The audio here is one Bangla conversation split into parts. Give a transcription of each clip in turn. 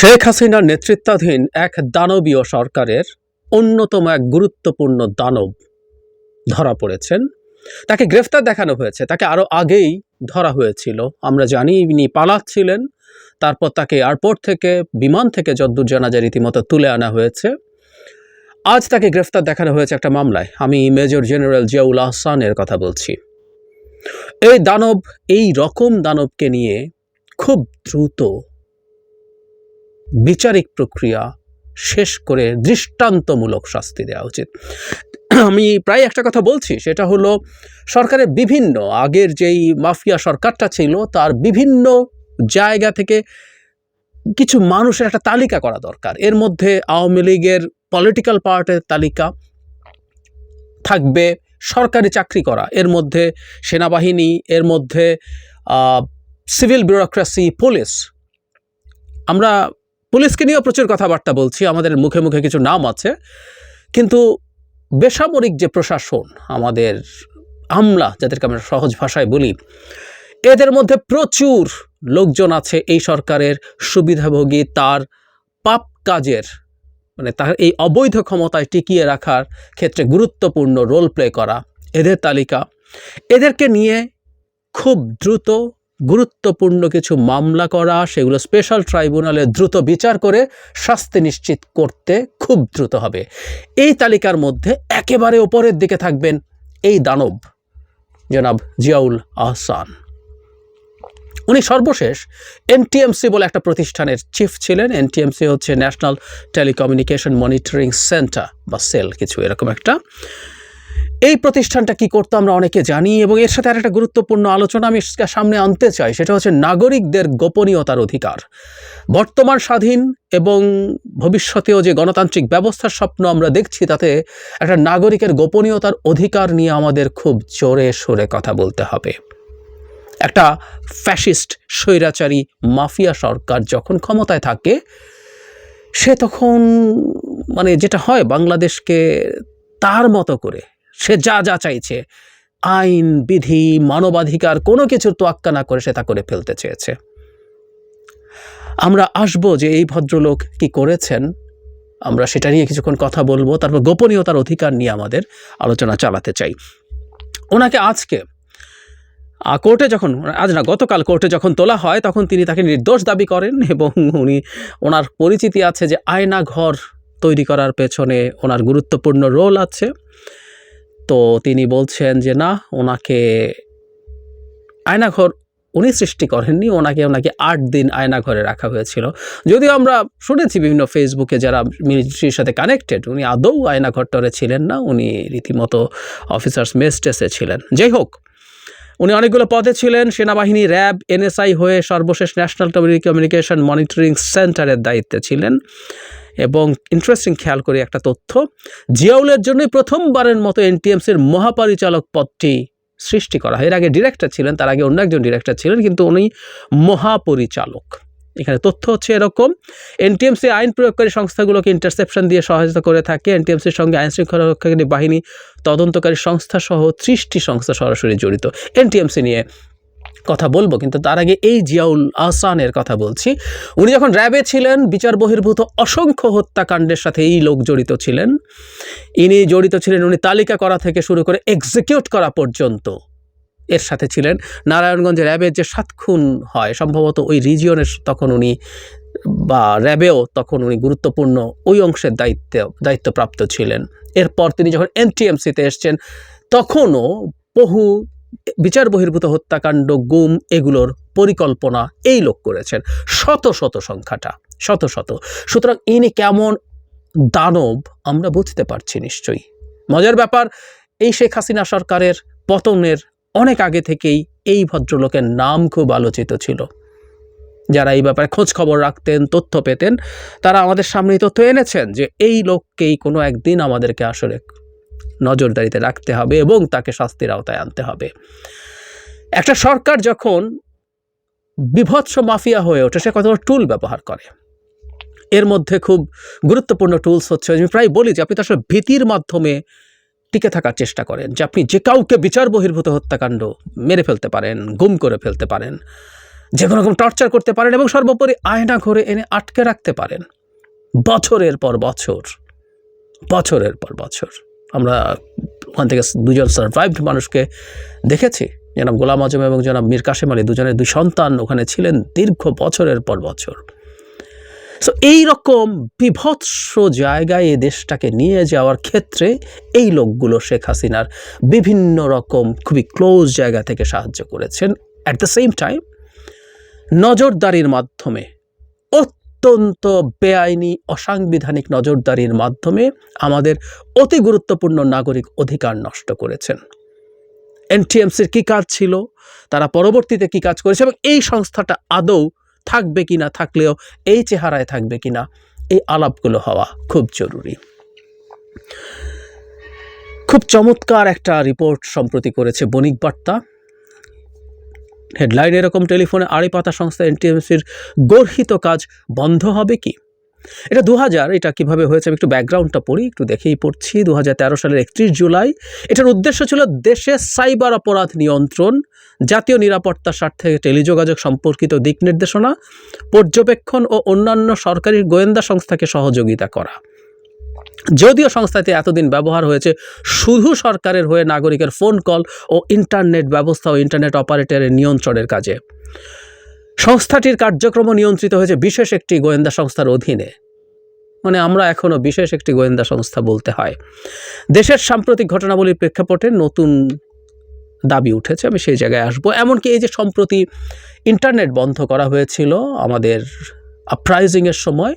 শেখ হাসিনার নেতৃত্বাধীন এক দানবীয় সরকারের অন্যতম এক গুরুত্বপূর্ণ দানব ধরা পড়েছেন। তাকে গ্রেফতার দেখানো হয়েছে। তাকে আরও আগেই ধরা হয়েছিল। আমরা জানি ইনি পালাচ্ছিলেন তারপর তাকে এয়ারপোর্ট থেকে, বিমান থেকে যদ্দূর জানা যায় রীতিমতো তুলে আনা হয়েছে। আজ তাকে গ্রেফতার দেখানো হয়েছে একটা মামলায়। আমি মেজর জেনারেল জিয়াউল আহসানের কথা বলছি। এই দানব, এই রকম দানবকে নিয়ে খুব দ্রুত বিচারিক প্রক্রিয়া শেষ করে দৃষ্টান্তমূলক শাস্তি দেওয়া উচিত। আমি প্রায় একটা কথা বলছি, সেটা হলো সরকারের বিভিন্ন, আগের যেই মাফিয়া সরকারটা ছিল, তার বিভিন্ন জায়গা থেকে কিছু মানুষের একটা তালিকা করা দরকার। এর মধ্যে আওয়ামী লীগের পলিটিক্যাল পার্টের তালিকা থাকবে, সরকারি চাকরি করা, এর মধ্যে সেনাবাহিনী, এর মধ্যে সিভিল ব্যুরোক্রেসি পুলিশ আমরা পুলিশকে নিয়েও প্রচুর কথাবার্তা বলছি, আমাদের মুখে মুখে কিছু নাম আছে, কিন্তু বেসামরিক যে প্রশাসন, আমাদের আমলা, যাদেরকে আমরা সহজ ভাষায় বলি, এদের মধ্যে প্রচুর লোকজন আছে এই সরকারের সুবিধাভোগী, তার পাপ কাজের মানে তার এই অবৈধ ক্ষমতায় টিকিয়ে রাখার ক্ষেত্রে গুরুত্বপূর্ণ রোল প্লে করা এদের তালিকা। এদেরকে নিয়ে খুব দ্রুত গুরুত্বপূর্ণ কিছু মামলা করা, সেগুলো স্পেশাল ট্রাইব্যুনালে দ্রুত বিচার করে শাস্তি নিশ্চিত করতে খুব দ্রুত হবে। এই তালিকার মধ্যে একেবারে ওপরের দিকে থাকবেন এই দানব, জনাব জিয়াউল আহসান। উনি সর্বশেষ এনটিএমসি বলে একটা প্রতিষ্ঠানের চিফ ছিলেন। এনটিএমসি হচ্ছে ন্যাশনাল টেলিকমিউনিকেশন মনিটরিং সেন্টার বা সেল কিছু, এরকম একটা। এই প্রতিষ্ঠানটা কি করতো আমরা অনেকে জানি এবং এর সাথে আরেকটা গুরুত্বপূর্ণ আলোচনা আমি সামনে আনতে চাই, সেটা হচ্ছে নাগরিকদের গোপনীয়তার অধিকার। বর্তমান স্বাধীন এবং ভবিষ্যতেও যে গণতান্ত্রিক ব্যবস্থার স্বপ্ন আমরা দেখছি, তাতে একটা নাগরিকের গোপনীয়তার অধিকার নিয়ে আমাদের খুব জোরে সোরে কথা বলতে হবে। একটা ফ্যাসিস্ট, স্বৈরাচারী মাফিয়া সরকার যখন ক্ষমতায় থাকে, সে তখন মানে যেটা হয় বাংলাদেশকে তার মতো করে সে যা যা চাইছে। আইন, বিধি, মানবাধিকার, কোনো কিছুর তোয়াক্কা না করে সে তা করে ফেলতে চেয়েছে। আমরা আসব যে এই ভদ্রলোক কি করেছেন, আমরা সেটা নিয়ে কিছুক্ষণ কথা বলব, তারপর গোপনীয়তার অধিকার নিয়ে আমাদের আলোচনা চালাতে চাই। ওনাকে আজকে কোর্টে যখন, আজ না, গতকাল কোর্টে যখন তোলা হয়, তখন তিনি তাকে নির্দোষ দাবি করেন এবং উনি, ওনার পরিচিতি আছে যে আয়না ঘর তৈরি করার পেছনে ওনার গুরুত্বপূর্ণ রোল আছে। তো তিনি বলছেন যে, না, ওনাকে আয়নাঘর উনি সৃষ্টি করেননি, ওনাকে ওনাকে আট দিন আয়নাঘরে রাখা হয়েছিল। যদিও আমরা শুনেছি বিভিন্ন ফেসবুকে যারা মিলিটারির সাথে কানেক্টেড, উনি আদৌ আয়নাঘরটরে ছিলেন না, উনি রীতিমতো অফিসার্স মেস্টেসে ছিলেন। যাই হোক, উনি অনেকগুলো পদে ছিলেন, সেনাবাহিনী, র্যাব, এনএসআই হয়ে সর্বশেষ ন্যাশনাল কমিউনিকেশন মনিটরিং সেন্টারের দায়িত্বে ছিলেন। এবং ইন্টারেস্টিং খেয়াল করি একটা তথ্য। জিয়াউলের জন্যই প্রথমবারের মতো এনটিএমসির মহাপরিচালক পদটি সৃষ্টি করা হয়। এর আগে ডিরেক্টর ছিলেন, তার আগে অন্য একজন ডিরেক্টর ছিলেন, কিন্তু উনি মহাপরিচালক। এখানে তথ্য হচ্ছে এরকম, এনটিএমসি আইন প্রয়োগকারী সংস্থাগুলোকে ইন্টারসেপশন দিয়ে সহায়তা করে থাকে। এনটিএমসির সঙ্গে আইন শৃঙ্খলা রক্ষাকারী বাহিনী তদন্তকারী সংস্থা সহ ত্রিশটি সংস্থা সরাসরি জড়িত। এনটিএমসি নিয়ে কথা বলব, কিন্তু তার আগে এই জিয়াউল আহসানের কথা বলছি। উনি যখন র্যাবে ছিলেন, বিচার বহির্ভূত অসংখ্য হত্যাকাণ্ডের সাথে এই লোক জড়িত ছিলেন। ইনি জড়িত ছিলেন, উনি তালিকা করা থেকে শুরু করে এক্সিকিউট করা পর্যন্ত। এর সাথে ছিলেন নারায়ণগঞ্জে র্যাবের যে সাত খুন হয়, সম্ভবত ওই রিজিয়নের তখন উনি বা র্যাবেও তখন উনি গুরুত্বপূর্ণ ওই অংশের দায়িত্ব, দায়িত্বপ্রাপ্ত ছিলেন। এরপর তিনি যখন এনটিএমসিতে এসছেন, তখনও বহু বিচার বহির্ভূত হত্যাকাণ্ড, গুম এগুলোর পরিকল্পনা এই লোক করেছেন। শত শত সংখ্যাটা, শত শত। সুতরাং ইনি কেমন দানব আমরা বুঝতে পারছি নিশ্চয়ই। মজার ব্যাপার, এই শেখ হাসিনা সরকারের পতনের অনেক আগে থেকেই এই ভদ্রলোকের নাম খুব আলোচিত ছিল। যারা এই ব্যাপারে খোঁজ খবর রাখতেন, তথ্য পেতেন, তারা আমাদের সামনে তথ্য এনেছেন যে এই লোককেই কোনো একদিন আমাদেরকে আসলে নজরদারিতে রাখতে হবে এবং তাকে শাস্তির আওতায় আনতে হবে। একটা সরকার যখন বিভৎস মাফিয়া হয়ে ওঠে, সে কতগুলো টুল ব্যবহার করে। এর মধ্যে খুব গুরুত্বপূর্ণ টুলস হচ্ছে, আমি প্রায় বলি যে আপনি তো আসলে ভীতির মাধ্যমে টিকে থাকার চেষ্টা করেন, যে আপনি যে কাউকে বিচার বহির্ভূত হত্যাকাণ্ড মেরে ফেলতে পারেন, গুম করে ফেলতে পারেন, যে কোনো রকম টর্চার করতে পারেন এবং সর্বোপরি আয়না ঘরে এনে আটকে রাখতে পারেন। বছরের পর বছর, বছরের পর বছর। আমরা ওখান থেকে দুজন সার্ভাইভড মানুষকে দেখেছি। জনাব গোলাম আজম এবং জনাব মীর কাশেম আলী দুজনের দুই সন্তান ওখানে ছিলেন দীর্ঘ বছরের পর বছর। সো এই রকম বিভৎস জায়গায় এই দেশটাকে নিয়ে যাওয়ার ক্ষেত্রে এই লোকগুলো শেখ হাসিনার বিভিন্ন রকম খুবই ক্লোজ জায়গা থেকে সাহায্য করেছেন। অ্যাট দ্য সেম টাইম নজরদারির মাধ্যমে অত্যন্ত বেআইনি, অসাংবিধানিক নজরদারির মাধ্যমে আমাদের অতি গুরুত্বপূর্ণ নাগরিক অধিকার নষ্ট করেছেন। এনটিএমসির কী কাজ ছিল? তারা পরবর্তীতে কী কাজ করেছে? এবং এই সংস্থাটা আদৌ থাকবে কি না? থাকলেও এই চেহারায় থাকবে কি না? এই আলাপগুলো হওয়া খুব জরুরি। খুব চমৎকার একটা রিপোর্ট সম্প্রতি করেছে বণিক বার্তা। হেডলাইন এরকম টেলিফোনে আড়ি পাতা সংস্থা এনটিএমসির গর্হিত কাজ বন্ধ হবে কি? এটা দু হাজার এটা কীভাবে হয়েছে? আমি একটু ব্যাকগ্রাউন্ডটা পড়ি, একটু দেখেই পড়ছি। দু হাজার তেরো সালের একত্রিশ জুলাই। এটার উদ্দেশ্য ছিল দেশে সাইবার অপরাধ নিয়ন্ত্রণ, জাতীয় নিরাপত্তার স্বার্থে টেলিযোগাযোগ সম্পর্কিত দিক নির্দেশনা, পর্যবেক্ষণ ও অন্যান্য সরকারি গোয়েন্দা সংস্থাকে সহযোগিতা করা। যদিও সংস্থাতে এতদিন ব্যবহার হয়েছে, শুধু সরকারের হয়ে নাগরিকের ফোন কল ও ইন্টারনেট ব্যবস্থা ও ইন্টারনেট অপারেটরের নিয়ন্ত্রণের কাজে। সংস্থাটির কার্যক্রম নিয়ন্ত্রিত হয়েছে বিশেষ একটি গোয়েন্দা সংস্থার অধীনে। মানে আমরা এখনও বিশেষ একটি গোয়েন্দা সংস্থা বলতে হয়। দেশের সাম্প্রতিক ঘটনাবলীর প্রেক্ষাপটে নতুন দাবি উঠেছে, আমি সেই জায়গায় আসব। এমনকি এই যে সম্প্রতি ইন্টারনেট বন্ধ করা হয়েছিল আমাদের আপরাইজিংয়ের সময়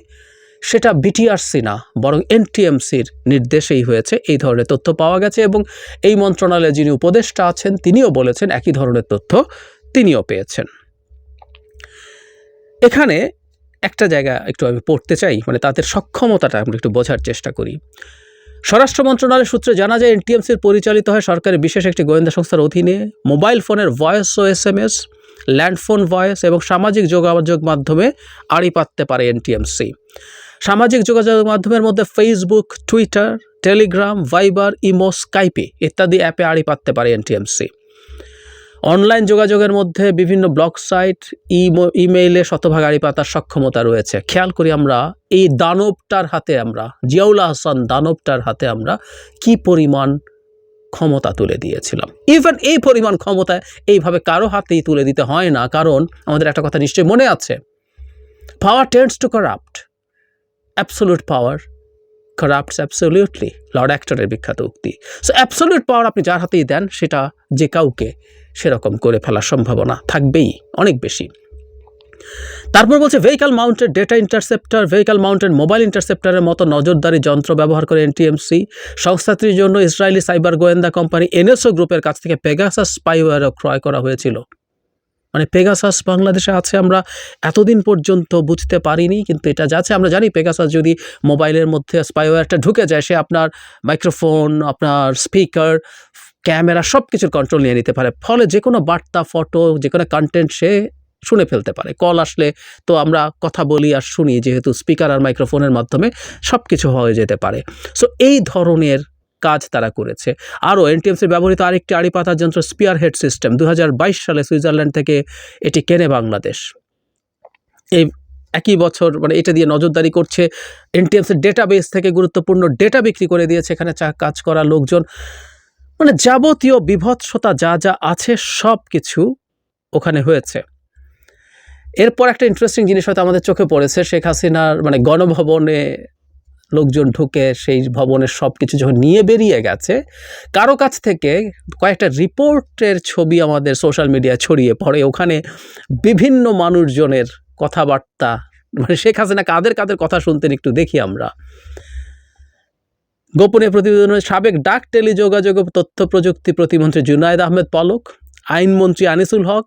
সেটা বিটিআরসি না, বরং এনটিএমসির নির্দেশেই হয়েছে এই ধরনের তথ্য পাওয়া গেছে এবং এই মন্ত্রণালয়ে যিনি উপদেষ্টা আছেন, তিনিও বলেছেন একই ধরনের তথ্য তিনিও পেয়েছেন। এখানে একটা জায়গা একটু আমি পড়তে চাই মানে তাদের সক্ষমতাটা আমরা একটু বোঝার চেষ্টা করি। স্বরাষ্ট্র মন্ত্রণালয়ের সূত্রে জানা যায় এনটিএমসির পরিচালিত হয় সরকারের বিশেষ একটি গোয়েন্দা সংস্থার অধীনে। মোবাইল ফোনের ভয়েস ও S M S land phone, voice এবং সামাজিক যোগাযোগ মাধ্যমে আড়ি পাততে পারে এনটিএমসি। সামাজিক যোগাযোগ মাধ্যমের মধ্যে Facebook Twitter Telegram Viber imo Skype ইত্যাদি অ্যাপে আড়ি পাততে পারে এনটিএমসি। অনলাইন যোগাযোগের মধ্যে বিভিন্ন ব্লগ সাইট, ইমো, ইমেইলে শতভাগ আড়ি পাতার সক্ষমতা রয়েছে। খেয়াল করি আমরা, এই দানবটার হাতে আমরা, জিয়াউল আহসান দানবটার হাতে আমরা কি পরিমাণ ক্ষমতা তুলে দিয়েছিলাম। ইভেন এই পরিমাণ ক্ষমতা এইভাবে কারও হাতেই তুলে দিতে হয় না, কারণ আমাদের একটা কথা নিশ্চয়ই মনে আছে। Power tends to corrupt absolute power corrupts absolutely lord অ্যাক্টরের বিখ্যাত উক্তি। সো অ্যাবসোলিউট পাওয়ার আপনি যার হাতেই দেন, সেটা যে কাউকে সেরকম করে ফেলার সম্ভাবনা থাকবেই, অনেক বেশি। তারপর বলছে vehicle mounted data interceptor vehicle mounted mobile ইন্টারসেপ্টারের মতো নজরদারি যন্ত্র ব্যবহার করে এনটিএমসি সংস্থাটির জন্য ইসরায়েলি সাইবার গোয়েন্দা কোম্পানি এনএসও গ্রুপের কাছ থেকে পেগাসাস স্পাইওয়্যারও ক্রয় করা হয়েছিল। মানে পেগাসাস বাংলাদেশে আছে, আমরা এতদিন পর্যন্ত বুঝতে পারিনি, কিন্তু এটা যাচ্ছে। আমরা জানি পেগাসাস যদি মোবাইলের মধ্যে স্পাইওয়্যারটা ঢুকে যায়, সে আপনার মাইক্রোফোন আপনার স্পিকার ক্যামেরা সব কিছুর কন্ট্রোল নিয়ে নিতে পারে। ফলে যে কোনো বার্তা ফটো যে কোনো কন্টেন্ট সে শুনে ফেলতে পারে। কল আসলে তো আমরা কথা বলি আর শুনি, যেহেতু স্পিকার আর মাইক্রোফোনের মাধ্যমে সব কিছু হয়ে যেতে পারে। সো এই ধরনের কাজ তারা করেছে। আরও এনটিএমসির ব্যবহৃত আরেকটি আড়ি পাতার যন্ত্র স্পিয়ার হেড সিস্টেম দু হাজার বাইশ সালে সুইজারল্যান্ড থেকে এটি কেনে বাংলাদেশ। এই একই বছর মানে এটা দিয়ে নজরদারি করছে এনটিএমসির ডেটাবেস থেকে গুরুত্বপূর্ণ ডেটা বিক্রি করে দিয়েছে এখানে কাজ করা লোকজন। মানে যাবতীয় বিভৎসতা যা যা আছে সব কিছু ওখানে হয়েছে। এরপর একটা ইন্টারেস্টিং জিনিস হয়তো আমাদের চোখে পড়েছে, শেখ হাসিনার মানে গণভবনে লোকজন ঢুকে সেই ভবনের সব কিছু যখন নিয়ে বেরিয়ে গেছে, কারও কাছ থেকে কয়েকটা রিপোর্টের ছবি আমাদের সোশ্যাল মিডিয়ায় ছড়িয়ে পড়ে। ওখানে বিভিন্ন মানুষজনের কথাবার্তা মানে শেখ হাসিনা কাদের কাদের কথা শুনতেন একটু দেখি আমরা। গোপনীয় প্রতিবেদনের সাবেক ডাক টেলিযোগাযোগ তথ্য প্রযুক্তি প্রতিমন্ত্রী জুনায়দ আহমেদ পলক, আইনমন্ত্রী আনিসুল হক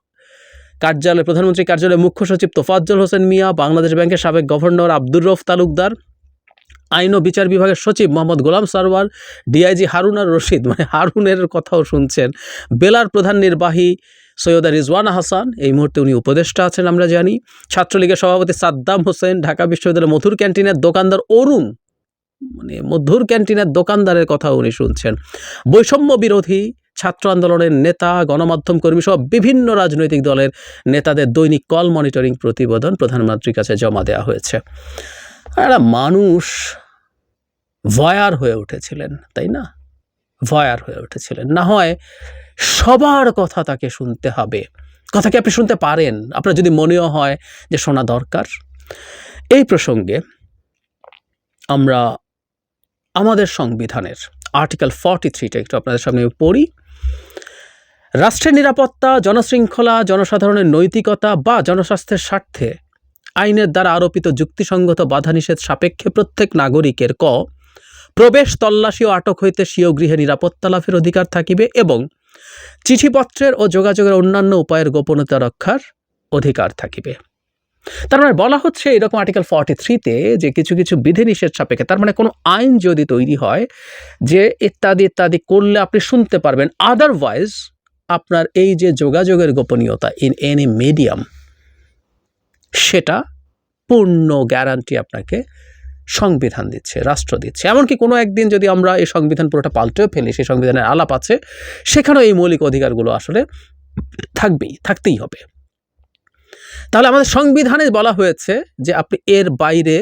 কার্যালয় প্রধানমন্ত্রী কার্যালয়ের মুখ্য সচিব তোফাজ্জল হোসেন মিয়া, বাংলাদেশ ব্যাংকের সাবেক গভর্নর আব্দুর রফ তালুকদার, আইন ও বিচার বিভাগের সচিব মোহাম্মদ গোলাম সারওয়ার, ডিআইজি হারুন আর রশিদ মানে হারুনের কথাও শুনছেন। বেলার প্রধান নির্বাহী সৈয়দা রিজওয়ানা হাসান, এই মুহূর্তে উনি উপদেষ্টা আছেন আমরা জানি। ছাত্রলীগের সভাপতি সাদ্দাম হোসেন, ঢাকা বিশ্ববিদ্যালয়ের মধুর ক্যান্টিনের দোকানদার অরুণ মানে মধুর ক্যান্টিনের দোকানদারের কথা উনি শুনছেন। বৈষম্য বিরোধী ছাত্র আন্দোলনের নেতা, গণমাধ্যম কর্মী সহ বিভিন্ন রাজনৈতিক দলের নেতাদের দৈনিক কল মনিটরিং প্রতিবেদন প্রধানমন্ত্রীর কাছে জমা দেওয়া হয়েছে। একটা মানুষ ভয়ার হয়ে উঠেছিলেন, তাই না? ভয়ার হয়ে উঠেছিলেন। না হয় সবার কথা তাকে শুনতে হবে। কথা কি আপনি শুনতে পারেন? আপনার যদি মনেও হয় যে শোনা দরকার। এই প্রসঙ্গে আমরা আমাদের সংবিধানের আর্টিকেল ফর্টি থ্রিটা একটু আপনাদের সামনে পড়ি। রাষ্ট্রের নিরাপত্তা, জনশৃঙ্খলা, জনসাধারণের নৈতিকতা বা জনস্বাস্থ্যের স্বার্থে আইনের দ্বারা আরোপিত যুক্তিসঙ্গত বাধা নিষেধ সাপেক্ষে প্রত্যেক নাগরিকের ক, প্রবেশ, তল্লাশি ও আটক হইতে স্বীয় গৃহে নিরাপত্তা লাভের অধিকার থাকিবে এবং চিঠিপত্রের ও যোগাযোগের অন্যান্য উপায়ের গোপনীয়তা রক্ষার অধিকার থাকিবে। তার মানে বলা হচ্ছে এরকম আর্টিকেল ফর্টি থ্রিতে যে কিছু কিছু বিধিনিষেধ সাপেক্ষে, তার মানে কোনো আইন যদি তৈরি হয় যে ইত্যাদি ইত্যাদি করলে আপনি শুনতে পারবেন। আদারওয়াইজ আপনার এই যে যোগাযোগের গোপনীয়তা ইন এনি মিডিয়াম সেটা পূর্ণ গ্যারান্টি আপনাকে সংবিধান দিচ্ছে, রাষ্ট্র দিচ্ছে। এমনকি কোনো একদিন যদি আমরা এই সংবিধান পুরোটা পাল্টেও ফেলি, সেই সংবিধানের আলাপ আছে, সেখানেও এই মৌলিক অধিকারগুলো আসলে থাকবেই, থাকতেই হবে। তাহলে আমাদের সংবিধানে বলা হয়েছে যে আপনি এর বাইরে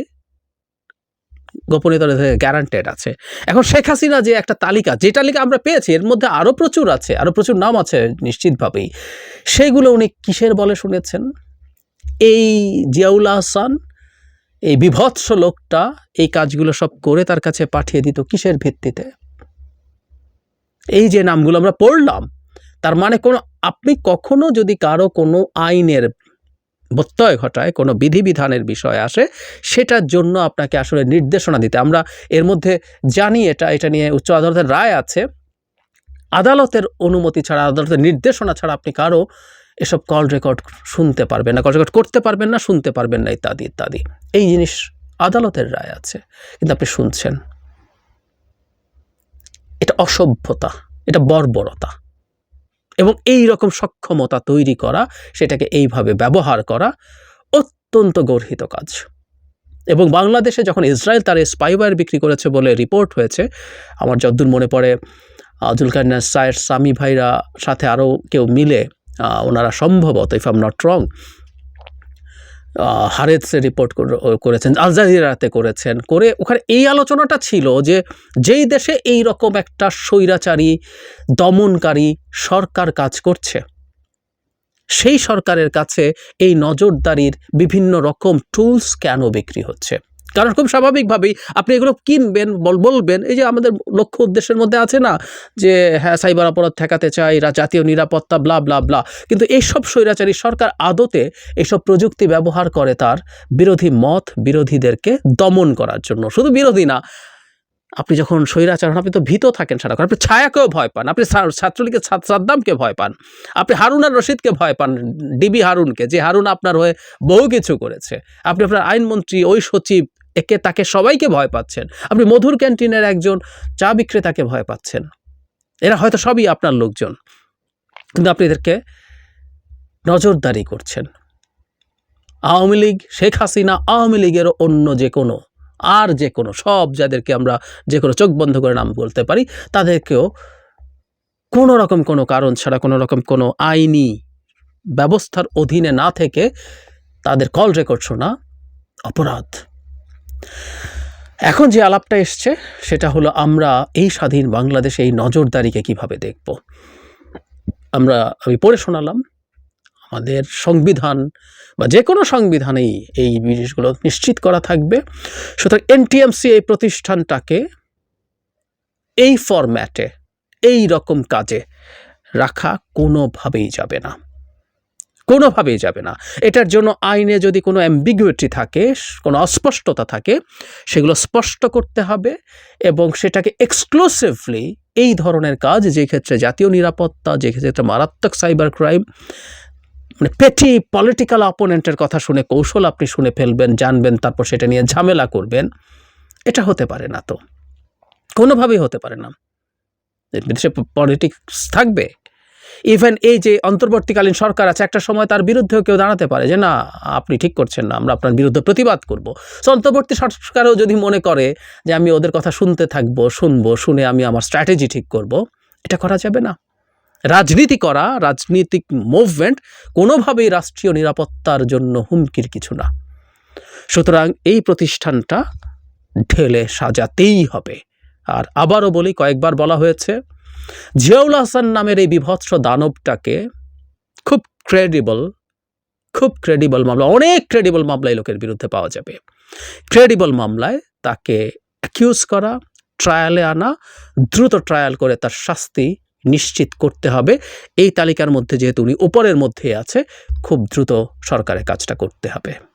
গোপনীয়তা গ্যারান্টেড আছে। এখন শেখ হাসিনা যে একটা তালিকা, যে তালিকা আমরা পেয়েছি, এর মধ্যে আরও প্রচুর আছে আরও প্রচুর নাম আছে নিশ্চিতভাবেই। সেইগুলো উনি কিসের বলে শুনেছেন? এই জিয়াউল হাসান এই বিভৎস লোকটা এই কাজগুলো সব করে তার কাছে পাঠিয়ে দিত কিসের ভিত্তিতে? এই যে নামগুলো আমরা পড়লাম, তার মানে কোনো, আপনি কখনো যদি কারও কোনো আইনের ব্যত্যয় ঘটায়, কোনো বিধিবিধানের বিষয় আসে, সেটার জন্য আপনাকে আসলে নির্দেশনা দিতে। আমরা এর মধ্যে জানি এটা এটা নিয়ে উচ্চ আদালতের রায় আছে। আদালতের অনুমতি ছাড়া, আদালতের নির্দেশনা ছাড়া আপনি কারও এসব কল রেকর্ড শুনতে পারবেন না, কল রেকর্ড করতে পারবেন না, শুনতে পারবেন না, ইত্যাদি ইত্যাদি। এই জিনিস আদালতের রায় আছে, কিন্তু আপনি শুনছেন। এটা অসভ্যতা, এটা বর্বরতা। এবং এই রকম সক্ষমতা তৈরি করা, সেটাকে এইভাবে ব্যবহার করা অত্যন্ত গর্হিত কাজ। এবং বাংলাদেশে যখন ইসরায়েল তার স্পাইওয়্যার বিক্রি করেছে বলে রিপোর্ট হয়েছে, আমার যদ্দূর মনে পড়ে জুলকান্নার সায়ের সামি ভাইরা সাথে আরও কেউ মিলে ওনারা সম্ভবত if I'm not wrong Haaretz report করেছেন, আল জাজিরাতে করেছেন, করে ওখানে এই আলোচনাটা ছিল যে যেই দেশে এই রকম একটা স্বৈরাচারী, দমনকারী সরকার কাজ করছে, সেই সরকারের কাছে এই নজরদারির বিভিন্ন রকম টুলস কেন বিক্রি হচ্ছে? কারণ খুব স্বাভাবিকভাবেই আপনি এগুলো কিনবেন, বল- বলবেন, এই যে আমাদের লক্ষ্য উদ্দেশ্যের মধ্যে আছে না? যে হ্যাঁ সাইবার অপরাধ ঠেকাতে চাই জাতীয় নিরাপত্তা, ব্লা ব্লা ব্লা। কিন্তু এইসব স্বৈরাচারী সরকার আদতে এইসব প্রযুক্তি ব্যবহার করে তার বিরোধী মত, বিরোধীদেরকে দমন করার জন্য। শুধু বিরোধী না, আপনি যখন স্বৈরাচার আপনি তো ভীত থাকেন সারাক্ষণ আপনি ছায়াকেও ভয় পান, আপনি ছাত্রলীগের ছাত্র সাদ্দামকে ভয় পান, আপনি হারুন আর রশিদকে ভয় পান ডিবি হারুনকে, যে হারুন আপনার হয়ে বহু কিছু করেছে। আপনি আপনার আইনমন্ত্রী, ওই সচিব একে তাকে সবাইকে ভয় পাচ্ছেন। আপনি মধুর ক্যান্টিনের একজন চা বিক্রেতাকে ভয় পাচ্ছেন। এরা হয়তো সবই আপনার লোকজন। কিন্তু আপনি এদেরকে নজরদারি করছেন। আওয়ামী লীগ, শেখ হাসিনা, আওয়ামী লীগেরও অন্য যে কোনো আর যে কোনো সব যাদেরকে আমরা যে কোনো চোখ বন্ধ করে নাম বলতে পারি, তাদেরকেও কোনো রকম কোনো কারণ ছাড়া, কোনো রকম কোনো আইনি ব্যবস্থার অধীনে না থেকে তাদের কল রেকর্ড শোনা অপরাধ। এখন যে আলাপটা এসছে, সেটা হলো আমরা এই স্বাধীন বাংলাদেশে এই নজরদারিকে কীভাবে দেখব? আমরা, আমি পড়ে শোনালাম, আমাদের সংবিধান বা যে কোনো সংবিধানেই এই জিনিসগুলো নিশ্চিত করা থাকবে। সুতরাং এনটিএমসি এই প্রতিষ্ঠানটাকে এই ফরম্যাটে এই রকম কাজে রাখা কোনোভাবেই যাবে না। কোনোভাবেই যাবে না। এটার জন্য আইনে যদি কোনো অ্যাম্বিগুয়েটি থাকে, কোনো অস্পষ্টতা থাকে, সেগুলো স্পষ্ট করতে হবে এবং সেটাকে এক্সক্লুসিভলি এই ধরনের কাজ, যে ক্ষেত্রে জাতীয় নিরাপত্তা, যে ক্ষেত্রে মারাত্মক সাইবার ক্রাইম মানে পেটি পলিটিক্যাল অপোনেন্টের কথা শুনে কৌশল আপনি শুনে ফেলবেন, জানবেন, তারপর সেটা নিয়ে ঝামেলা করবেন, এটা হতে পারে না তো। কোনোভাবেই হতে পারে না। বিদেশে পলিটিক্স থাকবে। ইভেন এই যে অন্তর্বর্তীকালীন সরকার আছে, একটা সময় তার বিরুদ্ধেও কেউ দাঁড়াতে পারে যে, না, আপনি ঠিক করছেন না, আমরা আপনার বিরুদ্ধে প্রতিবাদ করব। সো অন্তর্বর্তী সরকারও যদি মনে করে যে, আমি ওদের কথা শুনতে থাকব, শুনব, শুনে আমি আমার স্ট্র্যাটেজি ঠিক করব, এটা করা যাবে না। রাজনীতি করা, রাজনৈতিক মুভমেন্ট কোনোভাবেই রাষ্ট্রীয় নিরাপত্তার জন্য হুমকির কিছু না। সুতরাং এই প্রতিষ্ঠানটা ঢেলে সাজাতেই হবে। আর আবারও বলি, কয়েকবার বলা হয়েছে জিয়াউল হাসান নামের এই বিভৎস দানবটাকে খুব ক্রেডিবল খুব ক্রেডিবল মামলা, অনেক ক্রেডিবল মামলা এই লোকের বিরুদ্ধে পাওয়া যাবে। ক্রেডিবল মামলায় তাকে অ্যাকিউজ করা ট্রায়ালে আনা, দ্রুত ট্রায়াল করে তার শাস্তি নিশ্চিত করতে হবে। এই তালিকার মধ্যে যেহেতু উনি উপরের মধ্যে আছে, খুব দ্রুত সরকারের কাজটা করতে হবে।